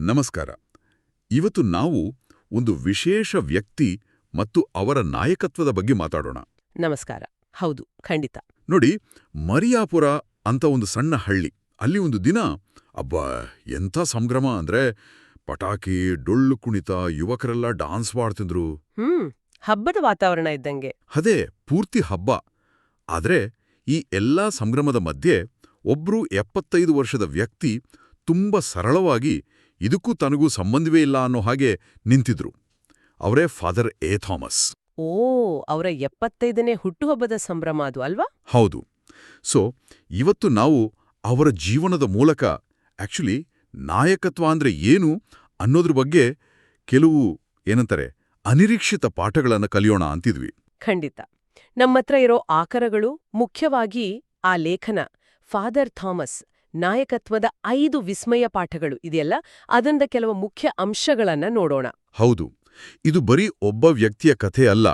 ನಮಸ್ಕಾರ. ಇವತ್ತು ನಾವು ಒಂದು ವಿಶೇಷ ವ್ಯಕ್ತಿ ಮತ್ತು ಅವರ ನಾಯಕತ್ವದ ಬಗ್ಗೆ ಮಾತಾಡೋಣ. ನಮಸ್ಕಾರ. ಹೌದು ಖಂಡಿತ. ನೋಡಿ ಮರಿಯಾಪುರ ಅಂತ ಒಂದು ಸಣ್ಣ ಹಳ್ಳಿ. ಅಲ್ಲಿ ಒಂದು ದಿನ ಅಬ್ಬ ಎಂಥ ಸಂಭ್ರಮ ಅಂದ್ರೆ ಪಟಾಕಿ ಡೊಳ್ಳು ಕುಣಿತ ಯುವಕರೆಲ್ಲ ಡಾನ್ಸ್ ಮಾಡ್ತಿದ್ರು. ಹ್ಮ್ ಹಬ್ಬದ ವಾತಾವರಣ ಇದ್ದಂಗೆ. ಅದೇ ಪೂರ್ತಿ ಹಬ್ಬ. ಆದ್ರೆ ಈ ಎಲ್ಲಾ ಸಂಭ್ರಮದ ಮಧ್ಯೆ ಒಬ್ರು ಎಪ್ಪತ್ತೈದು ವರ್ಷದ ವ್ಯಕ್ತಿ ತುಂಬಾ ಸರಳವಾಗಿ ಇದಕ್ಕೂ ತನಗೂ ಸಂಬಂಧವೇ ಇಲ್ಲ ಅನ್ನೋ ಹಾಗೆ ನಿಂತಿದ್ರು. ಅವರೇ ಫಾದರ್ ಎ ಥಾಮಸ್ ಓ ಅವರ ಎಪ್ಪತ್ತೈದನೇ ಹುಟ್ಟುಹಬ್ಬದ ಸಂಭ್ರಮ ಅದು ಅಲ್ವಾ? ಹೌದು. ಸೊ ಇವತ್ತು ನಾವು ಅವರ ಜೀವನದ ಮೂಲಕ ಆಕ್ಚುಲಿ ನಾಯಕತ್ವ ಅಂದ್ರೆ ಏನು ಅನ್ನೋದ್ರ ಬಗ್ಗೆ ಕೆಲವು ಏನಂತಾರೆ ಅನಿರೀಕ್ಷಿತ ಪಾಠಗಳನ್ನು ಕಲಿಯೋಣ ಅಂತಿದ್ವಿ. ಖಂಡಿತ. ನಮ್ಮತ್ರ ಇರೋ ಆಕರಗಳು ಮುಖ್ಯವಾಗಿ ಆ ಲೇಖನ ಫಾದರ್ ಥಾಮಸ್ ನಾಯಕತ್ವದ ಐದು ವಿಸ್ಮಯ ಪಾಠಗಳು ಇದೆಯಲ್ಲ? ಅದರಿಂದ ಕೆಲವು ಮುಖ್ಯ ಅಂಶಗಳನ್ನ ನೋಡೋಣ. ಹೌದು. ಇದು ಬರೀ ಒಬ್ಬ ವ್ಯಕ್ತಿಯ ಕಥೆ ಅಲ್ಲ.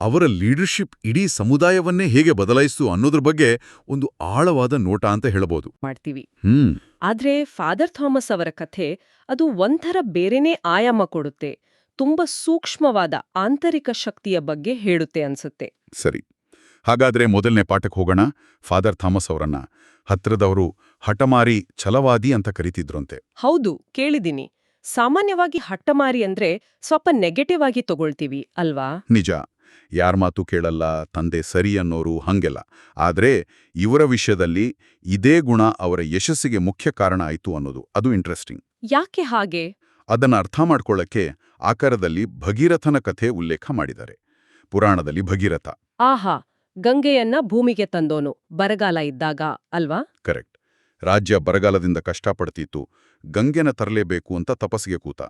ಅವರ ಲೀಡರ್ಶಿಪ್ ಇಡೀ ಸಮುದಾಯವನ್ನೇ ಹೇಗೆ ಬದಲಾಯಿಸು ಅನ್ನೋದ್ರ ಬಗ್ಗೆ ಒಂದು ಆಳವಾದ ನೋಟ ಅಂತ ಹೇಳಬಹುದು ಮಾಡ್ತೀವಿ. ಹ್ಮ್. ಆದ್ರೆ ಫಾದರ್ ಥಾಮಸ್ ಅವರ ಕಥೆ ಅದು ಒಂಥರ ಬೇರೆನೇ ಆಯಾಮ ಕೊಡುತ್ತೆ. ತುಂಬಾ ಸೂಕ್ಷ್ಮವಾದ ಆಂತರಿಕ ಶಕ್ತಿಯ ಬಗ್ಗೆ ಹೇಳುತ್ತೆ ಅನ್ಸುತ್ತೆ. ಸರಿ. ಹಾಗಾದ್ರೆ ಮೊದಲನೇ ಪಾಠಕ್ಕೆ ಹೋಗೋಣ. ಫಾದರ್ ಥಾಮಸ್ ಅವರನ್ನ. ಹತ್ರದವರು ಹಠಮಾರಿ ಛಲವಾದಿ ಅಂತ ಕರಿತಿದ್ರಂತೆ. ಹೌದು ಕೇಳಿದೀನಿ ಸಾಮಾನ್ಯವಾಗಿ ಹಟ್ಟಮಾರಿ ಅಂದ್ರೆ ಸ್ವಲ್ಪ ನೆಗೆಟಿವ್ ಆಗಿ ತಗೊಳ್ತೀವಿ ಅಲ್ವಾ? ನಿಜ. ಯಾರ ಮಾತು ಕೇಳಲ್ಲ ತಂದೆ ಸರಿ ಅನ್ನೋರು ಹಂಗೆಲ್ಲ. ಆದ್ರೆ ಇವರ ವಿಷಯದಲ್ಲಿ ಇದೇ ಗುಣ ಅವರ ಯಶಸ್ಸಿಗೆ ಮುಖ್ಯ ಕಾರಣ ಆಯಿತು ಅನ್ನೋದು. ಅದು ಇಂಟ್ರೆಸ್ಟಿಂಗ್ ಯಾಕೆ ಹಾಗೆ? ಅದನ್ನ ಅರ್ಥ ಮಾಡ್ಕೊಳ್ಳಕ್ಕೆ ಆಕಾರದಲ್ಲಿ ಭಗೀರಥನ ಕಥೆ ಉಲ್ಲೇಖ ಮಾಡಿದ್ದಾರೆ. ಪುರಾಣದಲ್ಲಿ ಭಗೀರಥ. ಆಹಾ ಗಂಗೆಯನ್ನ ಭೂಮಿಗೆ ತಂದೋನು ಬರಗಾಲ ಇದ್ದಾಗ ಅಲ್ವಾ? ಕರೆಕ್ಟ್ ರಾಜ್ಯ ಬರಗಾಲದಿಂದ ಕಷ್ಟಪಡ್ತಿತ್ತು. ಗಂಗೆನ ತರಲೇಬೇಕು ಅಂತ ತಪಸ್ಸಿಗೆ ಕೂತ.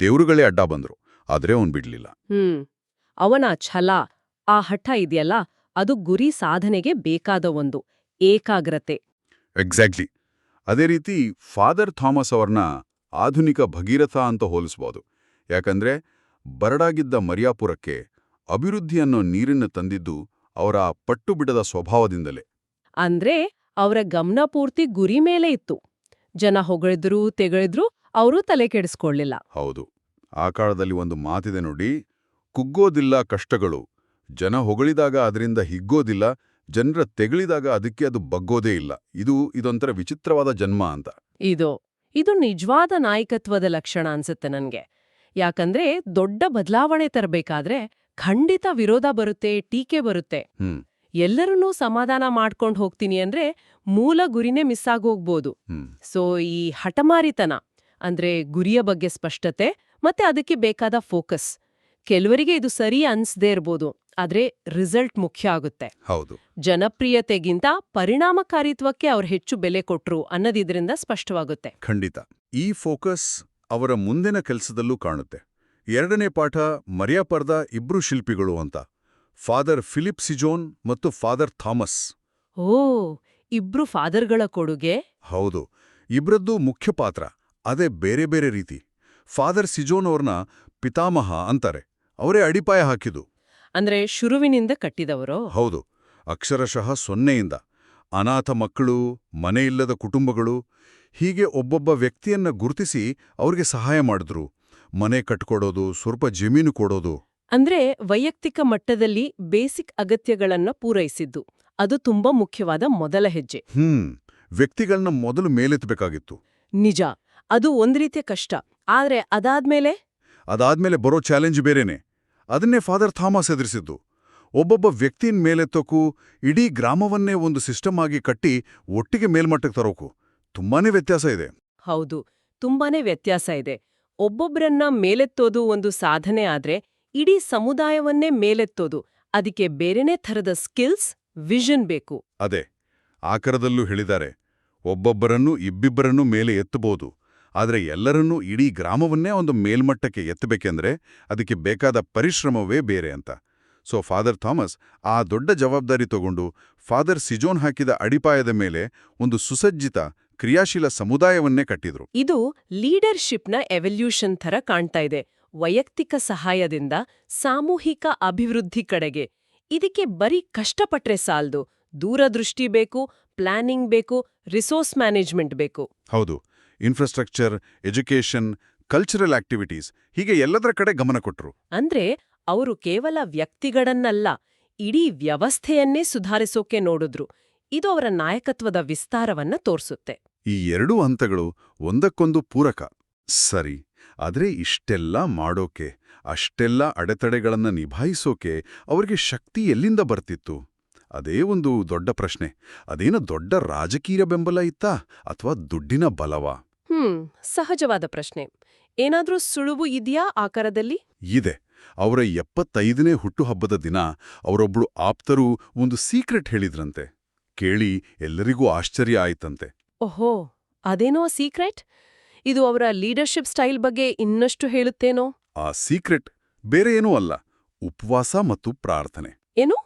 ದೇವ್ರುಗಳೇ ಅಡ್ಡ ಬಂದ್ರು. ಆದ್ರೆ ಅವನ್ ಬಿಡ್ಲಿಲ್ಲ. ಹ್ಮ್. ಅವನ ಛಲ ಆ ಹಠ ಇದೆಯಲ್ಲ ಅದು ಗುರಿ ಸಾಧನೆಗೆ ಬೇಕಾದ ಒಂದು ಏಕಾಗ್ರತೆ. ಎಕ್ಸಾಕ್ಟ್ಲಿ. ಅದೇ ರೀತಿ ಫಾದರ್ ಥಾಮಸ್ ಅವ್ರನ್ನ ಆಧುನಿಕ ಭಗೀರಥ ಅಂತ ಹೋಲಿಸ್ಬೋದು. ಯಾಕಂದ್ರೆ ಬರಡಾಗಿದ್ದ ಮರಿಯಾಪುರಕ್ಕೆ ಅಭಿವೃದ್ಧಿಯನ್ನು ನೀರಿನ ನೀರನ್ನು ತಂದಿದ್ದು ಅವರ ಪಟ್ಟು ಬಿಡದ ಸ್ವಭಾವದಿಂದಲೇ. ಅಂದ್ರೆ ಅವರ ಗಮನ ಪೂರ್ತಿ ಗುರಿ ಮೇಲೆ ಇತ್ತು. ಜನ ಹೊಗಳಿದ್ರು ತೆಗಳಿದ್ರು ಅವರು ತಲೆ ಕೆಡಿಸ್ಕೊಳ್ಳಿಲ್ಲ. ಹೌದು. ಆ ಕಾಲದಲ್ಲಿ ಒಂದು ಮಾತಿದೆ ನೋಡಿ ಕುಗ್ಗೋದಿಲ್ಲ ಕಷ್ಟಗಳು. ಜನ ಹೊಗಳಿದಾಗ ಅದರಿಂದ ಹಿಗ್ಗೋದಿಲ್ಲ ಜನರ ತೆಗಳಿದಾಗ ಅದಕ್ಕೆ ಅದು ಬಗ್ಗೋದೇ ಇಲ್ಲ. ಇದು ಇದೊಂಥರ ವಿಚಿತ್ರವಾದ ಜನ್ಮ ಅಂತ. ಇದು ಇದು ನಿಜವಾದ ನಾಯಕತ್ವದ ಲಕ್ಷಣ ಅನ್ಸುತ್ತೆ ನನಗೆ. ಯಾಕಂದ್ರೆ ದೊಡ್ಡ ಬದಲಾವಣೆ ತರಬೇಕಾದ್ರೆ ಖಂಡಿತ ವಿರೋಧ ಬರುತ್ತೆ ಟೀಕೆ ಬರುತ್ತೆ. ಹ್ಮ್. ಎಲ್ಲರನ್ನೂ ಸಮಾಧಾನ ಮಾಡ್ಕೊಂಡು ಹೋಗ್ತೀನಿ ಅಂದ್ರೆ ಮೂಲ ಗುರಿನೇ ಮಿಸ್ ಆಗೋಗ್ಬೋದು ಸೊ ಈ ಹಠಮಾರಿತನ ಅಂದ್ರೆ ಗುರಿಯ ಬಗ್ಗೆ ಸ್ಪಷ್ಟತೆ ಮತ್ತೆ ಅದಕ್ಕೆ ಬೇಕಾದ ಫೋಕಸ್ ಕೆಲವರಿಗೆ ಇದು ಸರಿ ಅನ್ಸದೇ ಇರ್ಬೋದು ಆದ್ರೆ ರಿಸಲ್ಟ್ ಮುಖ್ಯ ಆಗುತ್ತೆ. ಹೌದು. ಜನಪ್ರಿಯತೆಗಿಂತ ಪರಿಣಾಮಕಾರಿತ್ವಕ್ಕೆ ಅವ್ರು ಹೆಚ್ಚು ಬೆಲೆ ಕೊಟ್ರು ಅನ್ನೋದಿದ್ರಿಂದ ಸ್ಪಷ್ಟವಾಗುತ್ತೆ. ಖಂಡಿತ. ಈ ಫೋಕಸ್ ಅವರ ಮುಂದಿನ ಕೆಲಸದಲ್ಲೂ ಕಾಣುತ್ತೆ. ಎರಡನೇ ಪಾಠ ಮರ್ಯಾಪರ್ದ ಇಬ್ರು ಶಿಲ್ಪಿಗಳು ಅಂತ. ಫಾದರ್ ಫಿಲಿಪ್ ಸಿಜೋನ್ ಮತ್ತು ಫಾದರ್ ಥಾಮಸ್ ಓ ಇಬ್ರು ಫಾದರ್ಗಳ ಕೊಡುಗೆ? ಹೌದು ಇಬ್ರದ್ದು ಮುಖ್ಯ ಪಾತ್ರ ಅದೇ ಬೇರೆ ಬೇರೆ ರೀತಿ. ಫಾದರ್ ಸಿಜೋನ್ ಅವ್ರನ್ನ ಪಿತಾಮಹ ಅಂತಾರೆ ಅವರೇ ಅಡಿಪಾಯ ಹಾಕಿದು ಅಂದ್ರೆ ಶುರುವಿನಿಂದ ಕಟ್ಟಿದವರು? ಹೌದು ಅಕ್ಷರಶಃ ಸೊನ್ನೆಯಿಂದ. ಅನಾಥ ಮಕ್ಕಳು ಮನೆಯಿಲ್ಲದ ಕುಟುಂಬಗಳು ಹೀಗೆ ಒಬ್ಬೊಬ್ಬ ವ್ಯಕ್ತಿಯನ್ನ ಗುರುತಿಸಿ ಅವ್ರಿಗೆ ಸಹಾಯ ಮಾಡಿದ್ರು. ಮನೆ ಕಟ್ಕೊಡೋದು ಸ್ವಲ್ಪ ಜಮೀನು ಕೊಡೋದು. ಅಂದ್ರೆ ವೈಯಕ್ತಿಕ ಮಟ್ಟದಲ್ಲಿ ಬೇಸಿಕ್ ಅಗತ್ಯಗಳನ್ನ ಪೂರೈಸಿದ್ದು. ಅದು ತುಂಬಾ ಮುಖ್ಯವಾದ ಮೊದಲ ಹೆಜ್ಜೆ. ಹ್ಮ್ ವ್ಯಕ್ತಿಗಳನ್ನ ಮೊದಲು ಮೇಲೆತ್ತಬೇಕಾಗಿತ್ತು ನಿಜ ಅದು ಒಂದ್ ರೀತಿಯ ಕಷ್ಟ. ಆದ್ರೆ ಅದಾದ್ಮೇಲೆ? ಅದಾದ್ಮೇಲೆ ಬರೋ ಚಾಲೆಂಜ್ ಬೇರೆನೆ. ಅದನ್ನೇ ಫಾದರ್ ಥಾಮಸ್ ಎದುರಿಸಿದ್ದು. ಒಬ್ಬೊಬ್ಬ ವ್ಯಕ್ತಿನ್ ಮೇಲೆತ್ತೋಕು ಇಡೀ ಗ್ರಾಮವನ್ನೇ ಒಂದು ಸಿಸ್ಟಮ್ ಆಗಿ ಕಟ್ಟಿ ಒಟ್ಟಿಗೆ ಮೇಲ್ಮಟ್ಟಕ್ಕೆ ತರೋಕು ತುಂಬಾನೇ ವ್ಯತ್ಯಾಸ ಇದೆ. ಹೌದು ತುಂಬಾನೇ ವ್ಯತ್ಯಾಸ ಇದೆ. ಒಬ್ಬೊಬ್ಬರನ್ನ ಮೇಲೆತ್ತೋದು ಒಂದು ಸಾಧನೆ ಆದ್ರೆ ಇಡೀ ಸಮುದಾಯವನ್ನೇ ಮೇಲೆತ್ತೋದು. ಅದಕ್ಕೆ ಬೇರೆನೇ ಥರದ ಸ್ಕಿಲ್ಸ್ ವಿಷನ್ ಬೇಕು. ಅದೇ ಆಕರದಲ್ಲೂ ಹೇಳಿದ್ದಾರೆ. ಒಬ್ಬೊಬ್ಬರನ್ನು ಇಬ್ಬಿಬ್ಬರನ್ನೂ ಮೇಲೆ ಎತ್ತಬಹುದು. ಆದರೆ ಎಲ್ಲರನ್ನೂ ಇಡೀ ಗ್ರಾಮವನ್ನೇ ಒಂದು ಮೇಲ್ಮಟ್ಟಕ್ಕೆ ಎತ್ತಬೇಕೆಂದ್ರೆ ಅದಕ್ಕೆ ಬೇಕಾದ ಪರಿಶ್ರಮವೇ ಬೇರೆ ಅಂತ. ಸೊ ಫಾದರ್ ಥಾಮಸ್ ಆ ದೊಡ್ಡ ಜವಾಬ್ದಾರಿ ತಗೊಂಡು ಫಾದರ್ ಸಿಜೋನ್ ಹಾಕಿದ ಅಡಿಪಾಯದ ಮೇಲೆ ಒಂದು ಸುಸಜ್ಜಿತ ಕ್ರಿಯಾಶೀಲ ಸಮುದಾಯವನ್ನೇ ಕಟ್ಟಿದ್ರು. ಇದು ಲೀಡರ್ಶಿಪ್ನ ಎವಲ್ಯೂಷನ್ ಥರ ಕಾಣ್ತಾ ಇದೆ. ವೈಯಕ್ತಿಕ ಸಹಾಯದಿಂದ ಸಾಮೂಹಿಕ ಅಭಿವೃದ್ಧಿ ಕಡೆಗೆ. ಇದಕ್ಕೆ ಬರೀ ಕಷ್ಟಪಟ್ರೆ ಸಾಲ್ದು. ದೂರದೃಷ್ಟಿ ಬೇಕು ಪ್ಲಾನಿಂಗ್ ಬೇಕು ರಿಸೋರ್ಸ್ ಮ್ಯಾನೇಜ್ಮೆಂಟ್ ಬೇಕು. ಹೌದು. ಇನ್ಫ್ರಾಸ್ಟ್ರಕ್ಚರ್ ಎಜುಕೇಷನ್ ಕಲ್ಚರಲ್ ಆಕ್ಟಿವಿಟೀಸ್ ಹೀಗೆ ಎಲ್ಲದರ ಕಡೆ ಗಮನ ಕೊಟ್ರು. ಅಂದ್ರೆ ಅವರು ಕೇವಲ ವ್ಯಕ್ತಿಗಳನ್ನಲ್ಲ ಇಡೀ ವ್ಯವಸ್ಥೆಯನ್ನೇ ಸುಧಾರಿಸೋಕೆ ನೋಡಿದ್ರು. ಇದು ಅವರ ನಾಯಕತ್ವದ ವಿಸ್ತಾರವನ್ನ ತೋರಿಸುತ್ತೆ. ಈ ಎರಡೂ ಹಂತಗಳು ಒಂದಕ್ಕೊಂದು ಪೂರಕ. ಸರಿ. ಆದ್ರೆ ಇಷ್ಟೆಲ್ಲ ಮಾಡೋಕೆ ಅಷ್ಟೆಲ್ಲ ಅಡೆತಡೆಗಳನ್ನು ನಿಭಾಯಿಸೋಕೆ ಅವರಿಗೆ ಶಕ್ತಿ ಎಲ್ಲಿಂದ ಬರ್ತಿತ್ತು? ಅದೇ ಒಂದು ದೊಡ್ಡ ಪ್ರಶ್ನೆ. ಅದೇನೋ ದೊಡ್ಡ ರಾಜಕೀಯ ಬೆಂಬಲ ಇತ್ತಾ ಅಥವಾ ದುಡ್ಡಿನ ಬಲವಾ? ಹ್ಮ್ ಸಹಜವಾದ ಪ್ರಶ್ನೆ. ಏನಾದ್ರೂ ಸುಳುವು ಇದೆಯಾ ಆಕಾರದಲ್ಲಿ? ಇದೆ. ಅವರ ಎಪ್ಪತ್ತೈದನೇ ಹುಟ್ಟುಹಬ್ಬದ ದಿನ ಅವರೊಬ್ಳು ಆಪ್ತರು ಒಂದು ಸೀಕ್ರೆಟ್ ಹೇಳಿದ್ರಂತೆ. ಕೇಳಿ ಎಲ್ಲರಿಗೂ ಆಶ್ಚರ್ಯ ಆಯ್ತಂತೆ. ಓಹೋ ಅದೇನೋ ಸೀಕ್ರೆಟ್? ಇದು ಅವರ ಲೀಡರ್ಶಿಪ್ ಸ್ಟೈಲ್ ಬಗ್ಗೆ ಇನ್ನಷ್ಟು ಹೇಳುತ್ತೇನೋ? ಆ ಸೀಕ್ರೆಟ್ ಬೇರೆ ಏನೂ ಅಲ್ಲ ಉಪವಾಸ ಮತ್ತು ಪ್ರಾರ್ಥನೆ. ಏನು?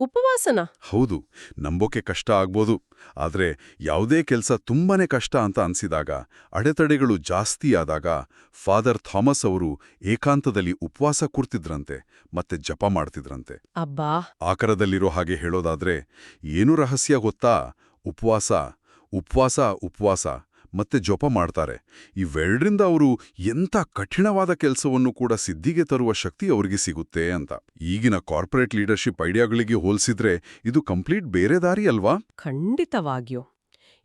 ಉಪವಾಸನ? ಹೌದು ನಂಬೋಕೆ ಕಷ್ಟ ಆಗ್ಬೋದು ಆದರೆ ಯಾವುದೇ ಕೆಲಸ ತುಂಬಾನೇ ಕಷ್ಟ ಅಂತ ಅನ್ಸಿದಾಗ ಅಡೆತಡೆಗಳು ಜಾಸ್ತಿ ಆದಾಗ ಫಾದರ್ ಥಾಮಸ್ ಅವರು ಏಕಾಂತದಲ್ಲಿ ಉಪವಾಸ ಕೂರ್ತಿದ್ರಂತೆ ಮತ್ತೆ ಜಪ ಮಾಡ್ತಿದ್ರಂತೆ. ಅಬ್ಬಾ! ಆಕರದಲ್ಲಿರೋ ಹಾಗೆ ಹೇಳೋದಾದ್ರೆ ಏನು ರಹಸ್ಯ ಗೊತ್ತಾ? ಉಪವಾಸ ಉಪವಾಸ ಉಪವಾಸ. ಮತ್ತೆ ಜಪ ಮಾಡ್ತಾರೆ. ಇವೆರಡರಿಂದ ಅವರು ಎಂಥ ಕಠಿಣವಾದ ಕೆಲಸವನ್ನು ಕೂಡ ಸಿದ್ಧಿಗೆ ತರುವ ಶಕ್ತಿ ಅವರಿಗೆ ಸಿಗುತ್ತೆ ಅಂತ. ಈಗಿನ ಕಾರ್ಪೊರೇಟ್ ಲೀಡರ್ಶಿಪ್ ಐಡಿಯಾಗಳಿಗೆ ಹೋಲಿಸಿದ್ರೆ ಇದು ಕಂಪ್ಲೀಟ್ ಬೇರೆ ದಾರಿ ಅಲ್ವಾ? ಖಂಡಿತವಾಗಿಯೂ.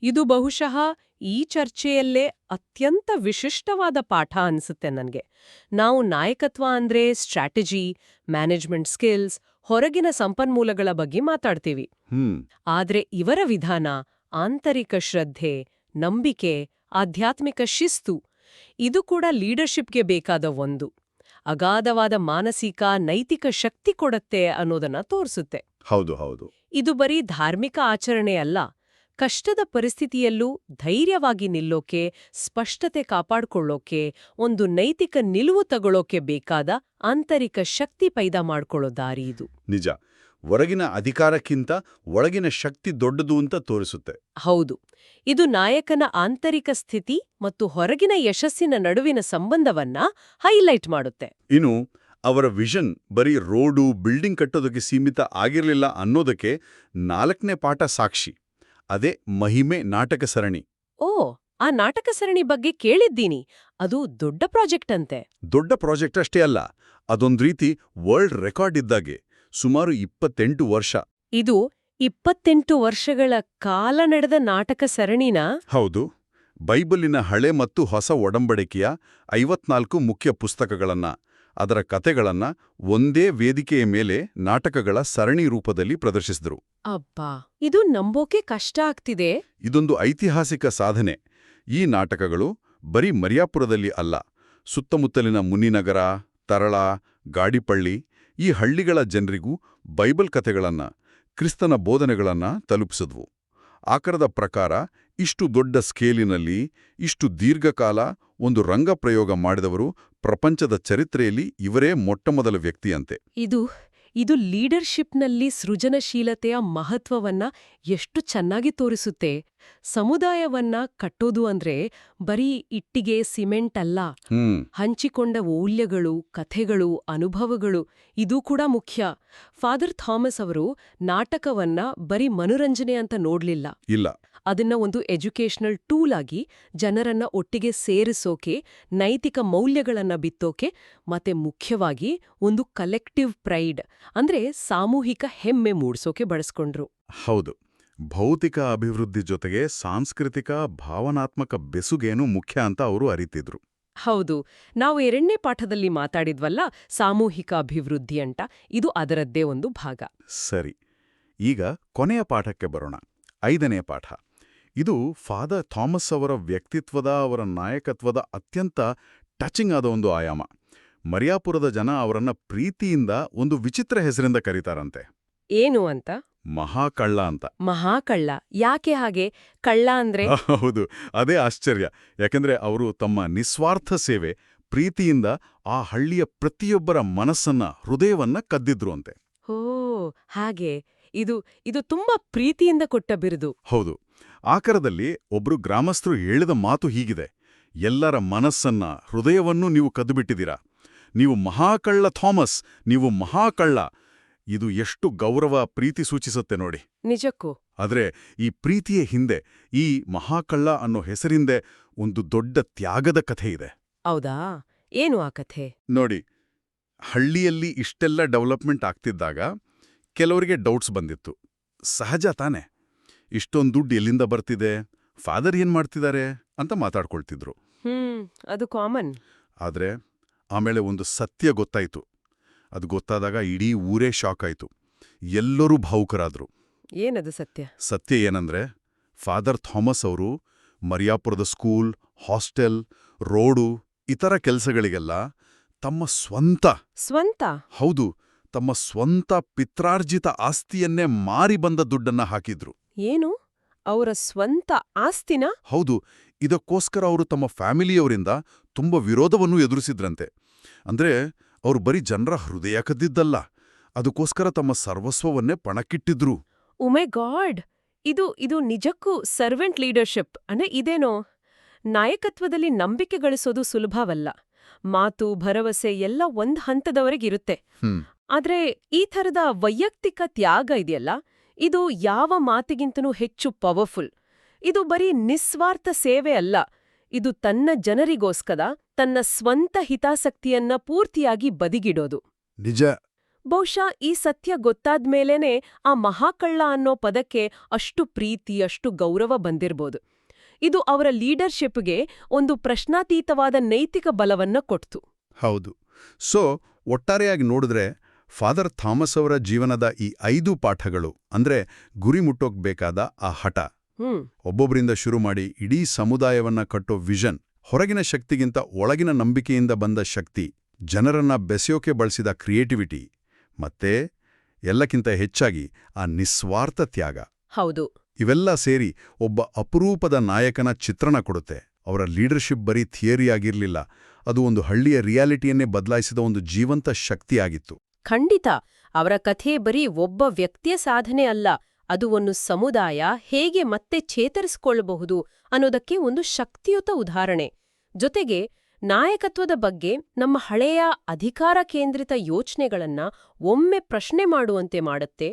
ಇದು ಬಹುಶಃ ಈ ಚರ್ಚೆಯಲ್ಲೇ ಅತ್ಯಂತ ವಿಶಿಷ್ಟವಾದ ಪಾಠ ಅನಿಸುತ್ತೆ ನನಗೆ. ನಾವು ನಾಯಕತ್ವ ಅಂದ್ರೆ ಸ್ಟ್ರಾಟಜಿ ಮ್ಯಾನೇಜ್ಮೆಂಟ್ ಸ್ಕಿಲ್ಸ್ ಹೊರಗಿನ ಸಂಪನ್ಮೂಲಗಳ ಬಗ್ಗೆ ಮಾತಾಡ್ತೀವಿ. ಆದ್ರೆ ಇವರ ವಿಧಾನ ಆಂತರಿಕ ಶ್ರದ್ಧೆ ನಂಬಿಕೆ ಆಧ್ಯಾತ್ಮಿಕ ಶಿಸ್ತು ಇದು ಕೂಡ ಲೀಡರ್ಶಿಪ್ಗೆ ಬೇಕಾದ ಒಂದು. ಅಗಾಧವಾದ ಮಾನಸಿಕ ನೈತಿಕ ಶಕ್ತಿ ಕೊಡತ್ತೆ ಅನ್ನೋದನ್ನ ತೋರಿಸುತ್ತೆ. ಹೌದು ಹೌದು. ಇದು ಬರೀ ಧಾರ್ಮಿಕ ಆಚರಣೆ ಅಲ್ಲ ಕಷ್ಟದ ಪರಿಸ್ಥಿತಿಯಲ್ಲೂ ಧೈರ್ಯವಾಗಿ ನಿಲ್ಲೋಕೆ ಸ್ಪಷ್ಟತೆ ಕಾಪಾಡ್ಕೊಳ್ಳೋಕೆ ಒಂದು ನೈತಿಕ ನಿಲುವು ತಗೊಳ್ಳೋಕೆ ಬೇಕಾದ ಆಂತರಿಕ ಶಕ್ತಿ ಪೈದಾ ಮಾಡಿಕೊಳ್ಳೋ ದಾರಿ ಇದು. ನಿಜ. ಹೊರಗಿನ ಅಧಿಕಾರಕ್ಕಿಂತ ಒಳಗಿನ ಶಕ್ತಿ ದೊಡ್ಡದು ಅಂತ ತೋರಿಸುತ್ತೆ. ಹೌದು. ಇದು ನಾಯಕನ ಆಂತರಿಕ ಸ್ಥಿತಿ ಮತ್ತು ಹೊರಗಿನ ಯಶಸ್ಸಿನ ನಡುವಿನ ಸಂಬಂಧವನ್ನ ಹೈಲೈಟ್ ಮಾಡುತ್ತೆ. ಇನ್ನು ಅವರ ವಿಷನ್ ಬರೀ ರೋಡು ಬಿಲ್ಡಿಂಗ್ ಕಟ್ಟೋದಕ್ಕೆ ಸೀಮಿತ ಆಗಿರಲಿಲ್ಲ ಅನ್ನೋದಕ್ಕೆ ನಾಲ್ಕನೇ ಪಾಠ ಸಾಕ್ಷಿ. ಅದೇ ಮಹಿಮೆ ನಾಟಕ ಸರಣಿ. ಓ ಆ ನಾಟಕ ಸರಣಿ ಬಗ್ಗೆ ಕೇಳಿದ್ದೀನಿ. ಅದು ದೊಡ್ಡ ಪ್ರಾಜೆಕ್ಟ್ ಅಂತೆ. ದೊಡ್ಡ ಪ್ರಾಜೆಕ್ಟ್ ಅಷ್ಟೇ ಅಲ್ಲ ಅದೊಂದ್ ರೀತಿ ವರ್ಲ್ಡ್ ರೆಕಾರ್ಡ್ ಇದ್ದಾಗೆ. ಸುಮಾರು ಇಪ್ಪತ್ತೆಂಟು ವರ್ಷ. ಇದು ಇಪ್ಪತ್ತೆಂಟು ವರ್ಷಗಳ ಕಾಲ ನಡೆದ ನಾಟಕ ಸರಣಿನ ಹೌದು. ಬೈಬಲಿನ ಹಳೆ ಮತ್ತು ಹೊಸ ಒಡಂಬಡಿಕೆಯ ಐವತ್ನಾಲ್ಕು ಮುಖ್ಯ ಪುಸ್ತಕಗಳನ್ನ ಅದರ ಕತೆಗಳನ್ನ ಒಂದೇ ವೇದಿಕೆಯ ಮೇಲೆ ನಾಟಕಗಳ ಸರಣಿ ರೂಪದಲ್ಲಿ ಪ್ರದರ್ಶಿಸಿದರು. ಅಬ್ಬಾ! ಇದು ನಂಬೋಕೆ ಕಷ್ಟ ಆಗ್ತಿದೆ. ಇದೊಂದು ಐತಿಹಾಸಿಕ ಸಾಧನೆ. ಈ ನಾಟಕಗಳು ಬರೀ ಮರಿಯಾಪುರದಲ್ಲಿ ಅಲ್ಲ ಸುತ್ತಮುತ್ತಲಿನ ಮುನಿನಗರ ತರಳ ಗಾಡಿಪಳ್ಳಿ ಈ ಹಳ್ಳಿಗಳ ಜನರಿಗೂ ಬೈಬಲ್ ಕಥೆಗಳನ್ನು, ಕ್ರಿಸ್ತನ ಬೋಧನೆಗಳನ್ನು ತಲುಪಿಸಿದ್ವು. ಆಕರದ ಪ್ರಕಾರ ಇಷ್ಟು ದೊಡ್ಡ ಸ್ಕೇಲಿನಲ್ಲಿ, ಇಷ್ಟು ದೀರ್ಘಕಾಲ ಒಂದು ರಂಗ ಪ್ರಯೋಗ ಮಾಡಿದವರು ಪ್ರಪಂಚದ ಚರಿತ್ರೆಯಲ್ಲಿ ಇವರೇ ಮೊಟ್ಟಮೊದಲ ವ್ಯಕ್ತಿಯಂತೆ. ಇದು ಇದು ಲೀಡರ್ಶಿಪ್ನಲ್ಲಿ ಸೃಜನಶೀಲತೆಯ ಮಹತ್ವವನ್ನ ಎಷ್ಟು ಚೆನ್ನಾಗಿ ತೋರಿಸುತ್ತೆ. ಸಮುದಾಯವನ್ನ ಕಟ್ಟೋದು ಅಂದ್ರೆ ಬರೀ ಇಟ್ಟಿಗೆ ಸಿಮೆಂಟ್ ಅಲ್ಲ. ಹಂಚಿಕೊಂಡ ಮೌಲ್ಯಗಳು ಕಥೆಗಳು ಅನುಭವಗಳು ಇದು ಕೂಡ ಮುಖ್ಯ. ಫಾದರ್ ಥಾಮಸ್ ಅವರು ನಾಟಕವನ್ನ ಬರೀ ಮನೋರಂಜನೆ ಅಂತ ನೋಡ್ಲಿಲ್ಲ. ಇಲ್ಲ. ಅದನ್ನ ಒಂದು ಎಜುಕೇಷನಲ್ ಟೂಲ್ ಆಗಿ ಜನರನ್ನ ಒಟ್ಟಿಗೆ ಸೇರಿಸೋಕೆ ನೈತಿಕ ಮೌಲ್ಯಗಳನ್ನ ಬಿತ್ತೋಕೆ ಮತ್ತೆ ಮುಖ್ಯವಾಗಿ ಒಂದು ಕಲೆಕ್ಟಿವ್ ಪ್ರೈಡ್ ಅಂದ್ರೆ ಸಾಮೂಹಿಕ ಹೆಮ್ಮೆ ಮೂಡಿಸೋಕೆ ಬಳಸ್ಕೊಂಡ್ರು. ಹೌದು. ಭೌತಿಕ ಅಭಿವೃದ್ಧಿ ಜೊತೆಗೆ ಸಾಂಸ್ಕೃತಿಕ ಭಾವನಾತ್ಮಕ ಬೆಸುಗೇನು ಮುಖ್ಯ ಅಂತ ಅವರು ಅರಿತಿದ್ರು. ಹೌದು. ನಾವು ಎರಡನೇ ಪಾಠದಲ್ಲಿ ಮಾತಾಡಿದ್ವಲ್ಲ ಸಾಮೂಹಿಕ ಅಭಿವೃದ್ಧಿ ಅಂತ. ಇದು ಅದರದ್ದೇ ಒಂದು ಭಾಗ. ಸರಿ. ಈಗ ಕೊನೆಯ ಪಾಠಕ್ಕೆ ಬರೋಣ. ಐದನೇ ಪಾಠ. ಇದು ಫಾದರ್ ಥಾಮಸ್ ಅವರ ವ್ಯಕ್ತಿತ್ವದ ಅವರ ನಾಯಕತ್ವದ ಅತ್ಯಂತ ಟಚಿಂಗ್ ಆದ ಒಂದು ಆಯಾಮ. ಮರಿಯಾಪುರದ ಜನ ಅವರನ್ನ ಪ್ರೀತಿಯಿಂದ ಒಂದು ವಿಚಿತ್ರ ಹೆಸರಿಂದ ಕರೀತಾರಂತೆ. ಏನು ಅಂತ? ಮಹಾಕಳ್ಳ ಅಂತ. ಮಹಾಕಳ್ಳ. ಯಾಕೆ ಹಾಗೆ? ಕಳ್ಳ ಅಂದ್ರೆ? ಹೌದು ಅದೇ ಆಶ್ಚರ್ಯ. ಯಾಕೆಂದ್ರೆ ಅವರು ತಮ್ಮ ನಿಸ್ವಾರ್ಥ ಸೇವೆ ಪ್ರೀತಿಯಿಂದ ಆ ಹಳ್ಳಿಯ ಪ್ರತಿಯೊಬ್ಬರ ಮನಸ್ಸನ್ನ ಹೃದಯವನ್ನ ಕದ್ದಿದ್ರು ಅಂತೆ. ಹೋ ಹಾಗೆ. ಇದು ಇದು ತುಂಬಾ ಪ್ರೀತಿಯಿಂದ ಕೊಟ್ಟ ಬಿರುದು. ಹೌದು. ಆಕರದಲ್ಲಿ ಒಬ್ರು ಗ್ರಾಮಸ್ಥರು ಹೇಳಿದ ಮಾತು ಹೀಗಿದೆ. ಎಲ್ಲರ ಮನಸ್ಸನ್ನ ಹೃದಯವನ್ನೂ ನೀವು ಕದ್ದುಬಿಟ್ಟಿದ್ದೀರಾ. ನೀವು ಮಹಾಕಳ್ಳ ಥಾಮಸ್ ನೀವು ಮಹಾಕಳ್ಳ. ಇದು ಎಷ್ಟು ಗೌರವ ಪ್ರೀತಿ ಸೂಚಿಸುತ್ತೆ ನೋಡಿ. ನಿಜಕ್ಕೂ. ಆದ್ರೆ ಈ ಪ್ರೀತಿಯ ಹಿಂದೆ ಈ ಮಹಾಕಳ್ಳ ಅನ್ನೋ ಹೆಸರಿಂದೆ ಒಂದು ದೊಡ್ಡ ತ್ಯಾಗದ ಕಥೆ ಇದೆ. ಹೌದಾ? ಏನು ಆ ಕಥೆ? ನೋಡಿ ಹಳ್ಳಿಯಲ್ಲಿ ಇಷ್ಟೆಲ್ಲ ಡೆವಲಪ್ಮೆಂಟ್ ಆಗ್ತಿದ್ದಾಗ ಕೆಲವರಿಗೆ ಡೌಟ್ಸ್ ಬಂದಿತ್ತು. ಸಹಜ ತಾನೆ. ಇಷ್ಟೊಂದು ದುಡ್ಡು ಎಲ್ಲಿಂದ ಬರ್ತಿದೆ? ಫಾದರ್ ಏನ್ ಮಾಡ್ತಿದ್ದಾರೆ? ಅಂತ ಮಾತಾಡ್ಕೊಳ್ತಿದ್ರು. ಅದು ಕಾಮನ್. ಆದರೆ ಆಮೇಲೆ ಒಂದು ಸತ್ಯ ಗೊತ್ತಾಯಿತು. ಅದು ಗೊತ್ತಾದಾಗ ಇಡೀ ಊರೇ ಶಾಕ್ ಆಯಿತು. ಎಲ್ಲರೂ ಭಾವುಕರಾದರು. ಏನದು ಸತ್ಯ? ಸತ್ಯ ಏನಂದ್ರೆ ಫಾದರ್ ಥಾಮಸ್ ಅವರು ಮರಿಯಾಪುರದ ಸ್ಕೂಲ್ ಹಾಸ್ಟೆಲ್ ರೋಡು ಇತರ ಕೆಲಸಗಳಿಗೆಲ್ಲ ತಮ್ಮ ಸ್ವಂತ ಸ್ವಂತ? ಹೌದು ತಮ್ಮ ಸ್ವಂತ ಪಿತ್ರಾರ್ಜಿತ ಆಸ್ತಿಯನ್ನೇ ಮಾರಿ ಬಂದ ದುಡ್ಡನ್ನ ಹಾಕಿದ್ರು. ಏನು? ಅವರ ಸ್ವಂತ ಆಸ್ತಿನ? ಹೌದು ಇದಕ್ಕೋಸ್ಕರ ಅವರು ತಮ್ಮ ಫ್ಯಾಮಿಲಿಯವರಿಂದ ತುಂಬ ವಿರೋಧವನ್ನು ಎದುರಿಸಿದ್ರಂತೆ. ಅಂದ್ರೆ ಅವರು ಬರೀ ಜನರ ಹೃದಯ ಕದ್ದಿದ್ದಲ್ಲ. ಅದಕ್ಕೋಸ್ಕರ ತಮ್ಮ ಸರ್ವಸ್ವವನ್ನೇ ಪಣಕ್ಕಿಟ್ಟಿದ್ರು. ಉಮೆ ಗಾಡ್ ಇದು ಇದು ನಿಜಕ್ಕೂ ಸರ್ವೆಂಟ್ ಲೀಡರ್ಶಿಪ್ ಅಂದ್ರೆ ಇದೇನೋ? ನಾಯಕತ್ವದಲ್ಲಿ ನಂಬಿಕೆ ಗಳಿಸೋದು ಸುಲಭವಲ್ಲ. ಮಾತು ಭರವಸೆ ಎಲ್ಲ ಒಂದ್ ಹಂತದವರೆಗಿರುತ್ತೆ ಆದ್ರೆ ಈ ಥರದ ವೈಯಕ್ತಿಕ ತ್ಯಾಗ ಇದೆಯಲ್ಲ? ಇದು ಯಾವ ಮಾತಿಗಿಂತನೂ ಹೆಚ್ಚು ಪವರ್ಫುಲ್ ಇದು ಬರೀ ನಿಸ್ವಾರ್ಥ ಸೇವೆ ಅಲ್ಲ. ಇದು ತನ್ನ ಜನರಿಗೋಸ್ಕರ ತನ್ನ ಸ್ವಂತ ಹಿತಾಸಕ್ತಿಯನ್ನ ಪೂರ್ತಿಯಾಗಿ ಬದಿಗಿಡೋದು. ನಿಜ. ಬಹುಶಃ ಈ ಸತ್ಯ ಗೊತ್ತಾದ್ಮೇಲೇನೆ ಆ ಮಹಾಕಳ್ಳ ಅನ್ನೋ ಪದಕ್ಕೆ ಅಷ್ಟು ಪ್ರೀತಿ ಅಷ್ಟು ಗೌರವ ಬಂದಿರ್ಬೋದು. ಇದು ಅವರ ಲೀಡರ್ಶಿಪ್ಗೆ ಒಂದು ಪ್ರಶ್ನಾತೀತವಾದ ನೈತಿಕ ಬಲವನ್ನ ಕೊಡ್ತು. ಹೌದು. ಸೊ ಒಟ್ಟಾರೆಯಾಗಿ ನೋಡಿದ್ರೆ ಫಾದರ್ ಥಾಮಸ್ ಅವರ ಜೀವನದ ಈ ಐದು ಪಾಠಗಳು ಅಂದ್ರೆ ಗುರಿ ಮುಟ್ಟೋಕ್ ಬೇಕಾದ ಆ ಹಠ. ಒಬ್ಬೊಬ್ಬರಿಂದ ಶುರು ಮಾಡಿ ಇಡೀ ಸಮುದಾಯವನ್ನ ಕಟ್ಟೋ ವಿಷನ್ ಹೊರಗಿನ ಶಕ್ತಿಗಿಂತ ಒಳಗಿನ ನಂಬಿಕೆಯಿಂದ ಬಂದ ಶಕ್ತಿ ಜನರನ್ನ ಬೆಸೆಯೋಕೆ ಬಳಸಿದ ಕ್ರಿಯೇಟಿವಿಟಿ ಮತ್ತೆ ಎಲ್ಲಕ್ಕಿಂತ ಹೆಚ್ಚಾಗಿ ಆ ನಿಸ್ವಾರ್ಥ ತ್ಯಾಗ. ಹೌದು. ಇವೆಲ್ಲ ಸೇರಿ ಒಬ್ಬ ಅಪರೂಪದ ನಾಯಕನ ಚಿತ್ರಣ ಕೊಡುತ್ತೆ. ಅವರ ಲೀಡರ್ಶಿಪ್ ಬರೀ ಥಿಯರಿಯಾಗಿರ್ಲಿಲ್ಲ ಅದು ಒಂದು ಹಳ್ಳಿಯ ರಿಯಾಲಿಟಿಯನ್ನೇ ಬದಲಾಯಿಸಿದ ಒಂದು ಜೀವಂತ ಶಕ್ತಿಯಾಗಿತ್ತು. ಖಂಡಿತ. ಅವರ ಕಥೆ ಬರೀ ಒಬ್ಬ ವ್ಯಕ್ತಿಯ ಸಾಧನೆ ಅಲ್ಲ ಅದು ಒಂದು ಸಮುದಾಯ ಹೇಗೆ ಮತ್ತೆ ಚೇತರಿಸಿಕೊಳ್ಳಬಹುದು ಅನ್ನೋದಕ್ಕೆ ಒಂದು ಶಕ್ತಿಯುತ ಉದಾಹರಣೆ. ಜೊತೆಗೆ ನಾಯಕತ್ವದ ಬಗ್ಗೆ ನಮ್ಮ ಹಳೆಯ ಅಧಿಕಾರ ಕೇಂದ್ರಿತ ಯೋಚನೆಗಳನ್ನ ಒಮ್ಮೆ ಪ್ರಶ್ನೆ ಮಾಡುವಂತೆ ಮಾಡುತ್ತೆ.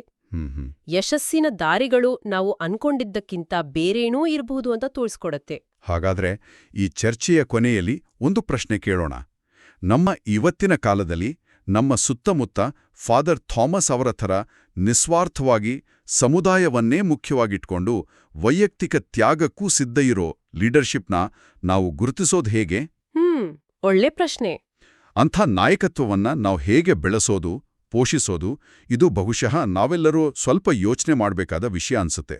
ಯಶಸ್ಸಿನ ದಾರಿಗಳು ನಾವು ಅನ್ಕೊಂಡಿದ್ದಕ್ಕಿಂತ ಬೇರೇನೂ ಇರಬಹುದು ಅಂತ ತೋರಿಸ್ಕೊಡತ್ತೆ. ಹಾಗಾದ್ರೆ ಈ ಚರ್ಚೆಯ ಕೊನೆಯಲ್ಲಿ ಒಂದು ಪ್ರಶ್ನೆ ಕೇಳೋಣ. ನಮ್ಮ ಇವತ್ತಿನ ಕಾಲದಲ್ಲಿ ನಮ್ಮ ಸುತ್ತಮುತ್ತ ಫಾದರ್ ಥಾಮಸ್ ಅವರ ಥರ ನಿಸ್ವಾರ್ಥವಾಗಿ ಸಮುದಾಯವನ್ನೇ ಮುಖ್ಯವಾಗಿಟ್ಕೊಂಡು ವೈಯಕ್ತಿಕ ತ್ಯಾಗಕ್ಕೂ ಸಿದ್ಧ ಇರೋ ಲೀಡರ್ಶಿಪ್ನ ನಾವು ಗುರುತಿಸೋದು ಹೇಗೆ? ಹ್ಮ್ ಒಳ್ಳೆ ಪ್ರಶ್ನೆ. ಅಂಥ ನಾಯಕತ್ವವನ್ನ ನಾವು ಹೇಗೆ ಬೆಳೆಸೋದು ಪೋಷಿಸೋದು ಇದು ಬಹುಶಃ ನಾವೆಲ್ಲರೂ ಸ್ವಲ್ಪ ಯೋಚನೆ ಮಾಡಬೇಕಾದ ವಿಷಯ ಅನ್ಸುತ್ತೆ.